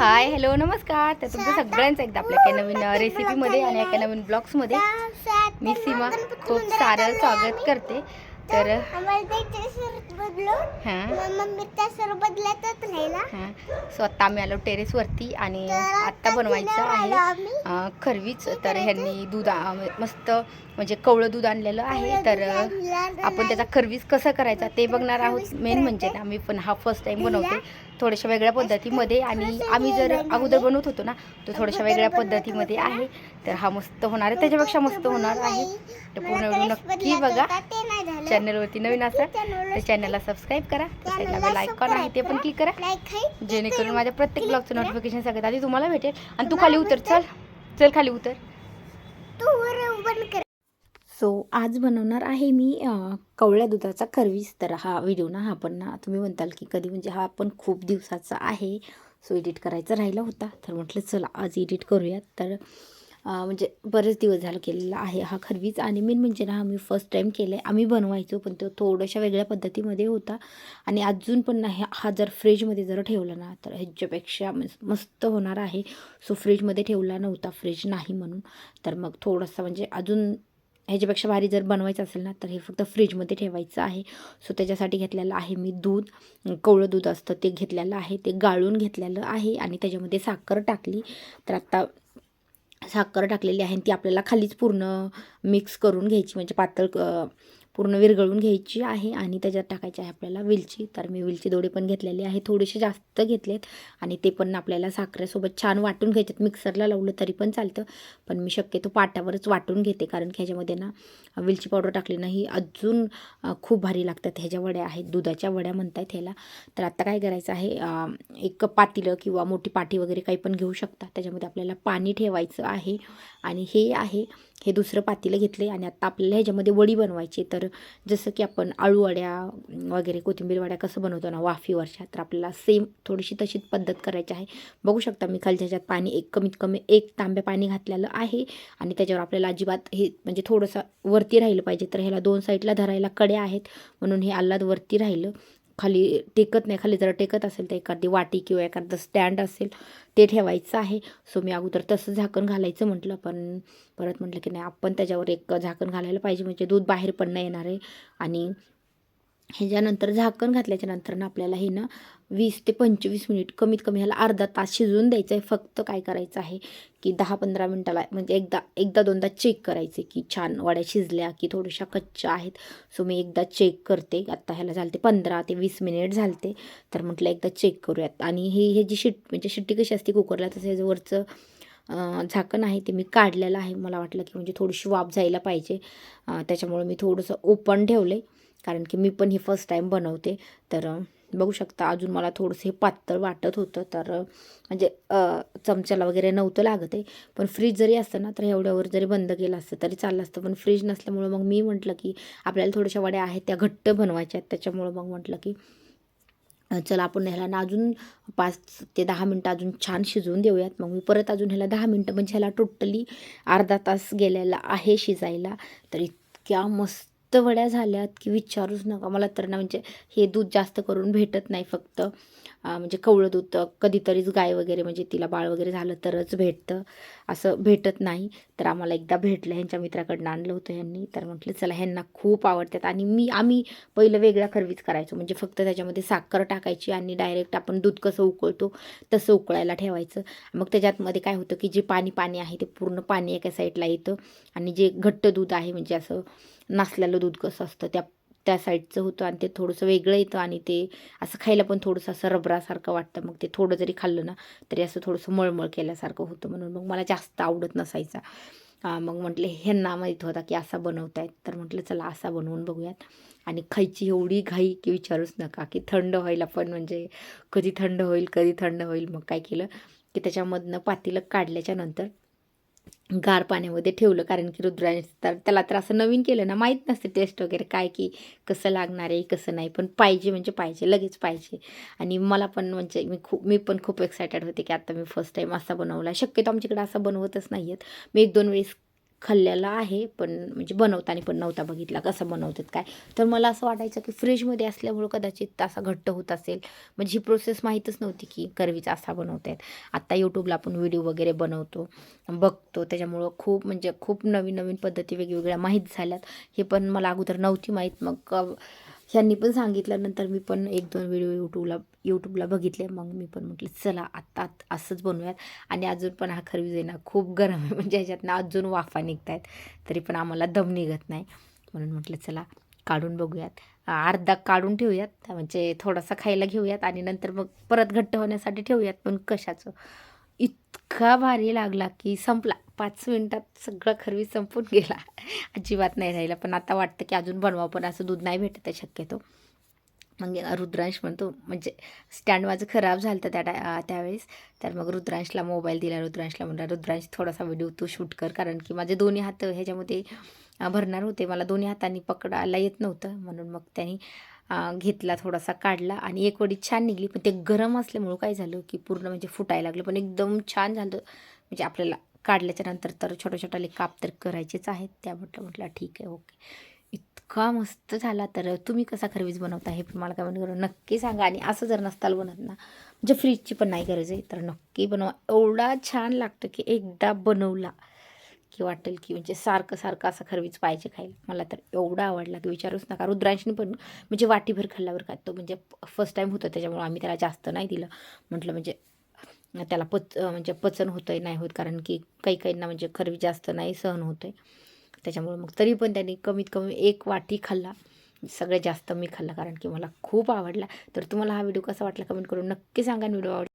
Hi hello नमस्कार. तर तुमचं सगळ्यांचं एकदा आपल्या एका नवीन रेसिपीमध्ये आणि एका नवीन ब्लॉग्समध्ये मी सीमा खूप सारं स्वागत करते. तर हां. मम्मी त्या सर बदलतच राहिला. हां. सो आत्ता आम्ही आलो टेरेसवरती आणि आत्ता बनवायचं आहे खरवीच. तर ह्यांनी दूध मस्त म्हणजे कवळं दूध आणलेलं आहे. तर आपण त्याचा खरवीज कसा करायचा ते बघणार आहोत. मेन म्हणजे आम्ही पण हा फर्स्ट टाइम बनवते थोड्याशा वेगळ्या पद्धतीमध्ये आणि आम्ही जर अगोदर बनवत होतो ना तो थोड्याशा वेगळ्या पद्धतीमध्ये आहे. तर हा मस्त होणार आहे. त्याच्यापेक्षा मस्त होणार आहे. तर पूर्ण व्हिडिओ नक्की बघा. चॅनलवरती नवीन असाल तर चॅनलला सबस्क्राईब करा. साईडला बेल आयकॉन आहे ते पण क्लिक करा. जेणेकरून माझ्या प्रत्येक ब्लॉगचं नोटिफिकेशन सगळ्यात आधी तुम्हाला भेटेल. आणि तू खाली उतर चल. चल खाली उतर. तू सो आज बनवणार आहे मी कवळ्या दुधाचा खरवीस तर हा व्हिडिओ ना हा पण ना तुम्ही म्हणताल की कधी म्हणजे हा पण खूप दिवसाचा आहे. सो एडिट करायचा राहिला होता. तर म्हटलं चला आज एडिट करूयात. तर म्हणजे बरेच दिवस झालं केलेला आहे हा खरवीज आणि मेन म्हणजे ना हा मी फर्स्ट टाईम केलं आहे आम्ही बनवायचो पण तो थोड्याशा वेगळ्या पद्धतीमध्ये होता. आणि अजून पण नाही हा जर फ्रीजमध्ये जर ठेवला ना तर ह्याच्यापेक्षा मस्त होणार आहे. सो फ्रीजमध्ये ठेवला नव्हता फ्रीज नाही म्हणून. तर मग थोडासा म्हणजे अजून ह्याच्यापेक्षा भारी जर बनवायचं असेल ना तर हे फक्त फ्रीजमध्ये ठेवायचं आहे. सो त्याच्यासाठी घेतलेलं आहे मी दूध. कवळं दूध असतं ते घेतलेलं आहे. ते गाळून घेतलेलं आहे आणि त्याच्यामध्ये साखर टाकली. तर आत्ता साखर टाकलेली आहे आणि ती आपल्याला खालीच पूर्ण मिक्स करून घ्यायची. म्हणजे पातळ पूर्ण विरघळून घ्यायची आहे आणि त्याच्यात टाकायची आहे आपल्याला वेलची. तर मी वेलची दोडे पण घेतलेले आहे थोडेसे जास्त घेतलेत आणि ते पण आपल्याला साखरेसोबत छान वाटून घ्यायच्यात मिक्सरला लावलं तरी पण चालतं पण मी शक्यतो पाटावरच वाटून घेते कारण की ह्याच्यामध्ये ना वेलची पावडर टाकली नाही अजून खूप भारी लागतात. ह्याच्या वड्या आहेत दुधाच्या वड्या म्हणतात ह्याला. तर आता काय करायचं आहे एक पातीलं किंवा मोठी पाठी वगैरे काही पण घेऊ शकता. त्याच्यामध्ये आपल्याला पाणी ठेवायचं आहे आणि हे आहे हे दुसरं पातीलं घेतले आणि आता आपल्याला ह्याच्यामध्ये वडी बनवायची तर तर जसं की आपण आळूवड्या वगैरे कोथिंबीरवड्या कसं बनवतो ना वाफीवरच्या तर आपल्याला सेम थोडीशी तशीच पद्धत करायची आहे. बघू शकता मी खालच्या ह्याच्यात पाणी एक कमीत कमी एक तांब्या पाणी घातलेलं आहे आणि त्याच्यावर आपल्याला अजिबात हे म्हणजे थोडंसं वरती राहिलं पाहिजे. तर ह्याला दोन साईडला धरायला कडे आहेत म्हणून हे आल्लाद वरती राहिलं. खाली टेकत नाही खाली जरा टेकत असेल तर एखादी वाटी किंवा एखादं स्टँड असेल ते ठेवायचं आहे. सो मी अगोदर तसं झाकण घालायचं म्हटलं पण परत म्हटलं की नाही आपण त्याच्यावर एक झाकण घालायला पाहिजे म्हणजे दूध बाहेर पण नाही येणार आहे. आणि ह्याच्यानंतर झाकण घातल्याच्या नंतरनं आपल्याला हे ना वीस ते पंचवीस मिनिट कमीत कमी ह्याला अर्धा तास शिजवून द्यायचं आहे फक्त काय करायचं आहे की दहा पंधरा मिनटाला म्हणजे एकदा एकदा दोनदा चेक करायचे की छान वड्या शिजल्या की थोड्याशा कच्च्या आहेत. सो मी एकदा चेक करते. आत्ता ह्याला झालते पंधरा ते वीस मिनिट झालते. तर म्हटलं एकदा चेक करूयात. आणि हे हे जी शिट म्हणजे शिट्टी कशी असते कुकरला तसं ह्याचं वरचं झाकण आहे ते मी काढलेलं आहे. मला वाटलं की म्हणजे थोडीशी वाफ जायला पाहिजे. त्याच्यामुळे मी थोडंसं ओपन ठेवलं आहे कारण की मी पण हे फर्स्ट टाईम बनवते. तर बघू शकता अजून मला थोडंसं हे पातळ वाटत होतं. तर म्हणजे चमच्याला वगैरे नव्हतं लागत आहे. पण फ्रीज जरी असतं ना तर एवढ्यावर जरी बंद केलं असतं तरी चाललं असतं. पण फ्रीज नसल्यामुळं मग मी म्हटलं की आपल्याला थोड्याशा वड्या आहेत त्या घट्ट बनवायच्या आहेत. त्याच्यामुळं मग म्हटलं की चला आपण ह्याला ना अजून पाच ते दहा मिनटं अजून छान शिजवून देऊयात. मग मी परत अजून ह्याला दहा मिनटं म्हणजे ह्याला टोटली अर्धा तास गेलेला आहे शिजायला. तर इतक्या मस्त वड्या झाल्यात की विचारूच नका. मला तर ना म्हणजे हे दूध जास्त करून भेटत नाही फक्त. म्हणजे कवळं दूध कधीतरीच गाय वगैरे म्हणजे तिला बाळ वगैरे झालं तरच भेटतं. असं भेटत नाही. तर आम्हाला एकदा भेटलं ह्यांच्या मित्राकडनं आणलं होतं ह्यांनी. तर म्हटलं चला ह्यांना खूप आवडतात. आणि मी आम्ही पहिलं वेगळा खरवीच करायचो. म्हणजे फक्त त्याच्यामध्ये साखर टाकायची आणि डायरेक्ट आपण दूध कसं उकळतो तसं उकळायला ठेवायचं. मग त्याच्यातमध्ये काय होतं की जे पाणी पाणी आहे ते पूर्ण पाणी एका साईडला येतं. आणि जे घट्ट दूध आहे म्हणजे असं नसलेलं दूध कसं असतं? त्या त्या साईडचं होतं आणि ते थोडंसं वेगळं येतं आणि ते असं खायला पण थोडंसं असं रबरासारखं वाटतं. मग ते थोडं जरी खाल्लं ना तरी असं थोडंसं मळमळ केल्यासारखं होतं म्हणून. मग मला जास्त आवडत नसायचा. मग म्हटले ह्यांना माहीत होता की असा बनवतायत. तर म्हटलं चला असा बनवून बघूयात. आणि खायची एवढी घाई की विचारूच नका की थंड व्हायला पण म्हणजे कधी थंड होईल कधी थंड होईल. मग काय केलं की त्याच्यामधनं पातेलं काढल्याच्या नंतर गार पाण्यामध्ये ठेवलं. कारण की रुद्राने तर त्याला तर असं नवीन केलं ना माहीत नसते टेस्ट वगैरे काय की कसं लागणार आहे कसं नाही. पण पाहिजे म्हणजे पाहिजे लगेच पाहिजे. आणि मला पण म्हणजे मी खूप मी पण खूप एक्सायटेड होते की आता मी फर्स्ट टाईम असा बनवला. शक्यतो आमच्याकडे असं बनवतच नाही आहेत मी एक दोन वेळेस खाल्लेला आहे पण म्हणजे बनवताना पण नव्हता बघितला. कसं बनवतात काय? तर मला असं वाटायचं की फ्रीजमध्ये असल्यामुळं कदाचित असा घट्ट होत असेल. म्हणजे ही प्रोसेस माहीतच नव्हती की करवीचा असा बनवतात आत्ता यूट्यूबला आपण व्हिडिओ वगैरे बनवतो बघतो. त्याच्यामुळं खूप म्हणजे खूप नवीन नवीन पद्धती वेगवेगळ्या माहीत झाल्यात. हे पण मला अगोदर नव्हती माहीत. मग ह्यांनी पण सांगितलं नंतर मी पण एक दोन व्हिडिओ यूट्यूबला यूट्यूबला बघितले. मग मी पण म्हटलं चला आत्ता असंच बनवूयात. आणि अजून पण हा खरवीज आहे ना खूप गरम आहे. म्हणजे ह्याच्यातनं अजून वाफा निघत आहेत तरी पण आम्हाला दम निघत नाही. म्हणून म्हटलं चला काढून बघूयात. अर्धा काढून ठेवूयात. म्हणजे थोडासा खायला घेऊयात आणि नंतर मग परत घट्ट होण्यासाठी ठेवूयात. पण कशाचं? इतका भारी लागला की संपला. पाच मिनटात सगळं खरवी संपून गेला. अजिबात नाही राहिला. पण आता वाटतं की अजून बनवा पण असं दूध नाही भेटत आहे शक्यतो. मग रुद्रांश म्हणतो म्हणजे स्टँड माझं खराब झालं होतं त्या टाय त्यावेळेस. तर मग रुद्रांशला मोबाईल दिला. रुद्रांशला म्हणला रुद्रांश थोडासा व्हिडिओ तू शूट कर. कारण की माझे दोन्ही हात ह्याच्यामध्ये भरणार होते. मला दोन्ही हातांनी पकडायला येत नव्हतं. म्हणून मग त्यांनी घेतला थोडासा काढला आणि एक वडी छान निघली. पण ते गरम असल्यामुळं काय झालं की पूर्ण म्हणजे फुटायला लागलं. पण एकदम छान झालं. म्हणजे आपल्याला काढल्याच्या नंतर तर छोट्या छोट्याले काप तर करायचेच आहेत. त्या म्हटलं म्हटलं ठीक आहे ओके. इतका मस्त झाला. तर तुम्ही कसा खरवीज बनवता हे पण मला काय करून नक्की सांगा. आणि असं जर नसताल बनत ना म्हणजे फ्रीजची पण नाही गरज आहे. तर नक्की बनवा. एवढा छान लागतं की एकदा बनवला की वाटेल की म्हणजे सारखं सारखं असं खरवीच पाहिजे खायला. मला तर एवढा आवडला की विचारूच नका. रुद्रांशनी पण म्हणजे वाटीभर खाल्ल्यावर काय तो म्हणजे फर्स्ट टाईम होतं त्याच्यामुळे आम्ही त्याला जास्त नाही दिलं. म्हटलं म्हणजे त्याला पच म्हणजे पचन होतं आहे नाही होत. कारण की काही काहींना म्हणजे खरवी जास्त नाही सहन होतं आहे त्याच्यामुळे मग तरी पण त्यांनी कमीत कमी एक वाटी खाल्ला. सगळ्यात जास्त मी खाल्ला कारण की मला खूप आवडला. तर तुम्हाला हा व्हिडिओ कसा वाटला कमेंट करून नक्की सांगा व्हिडिओ आवड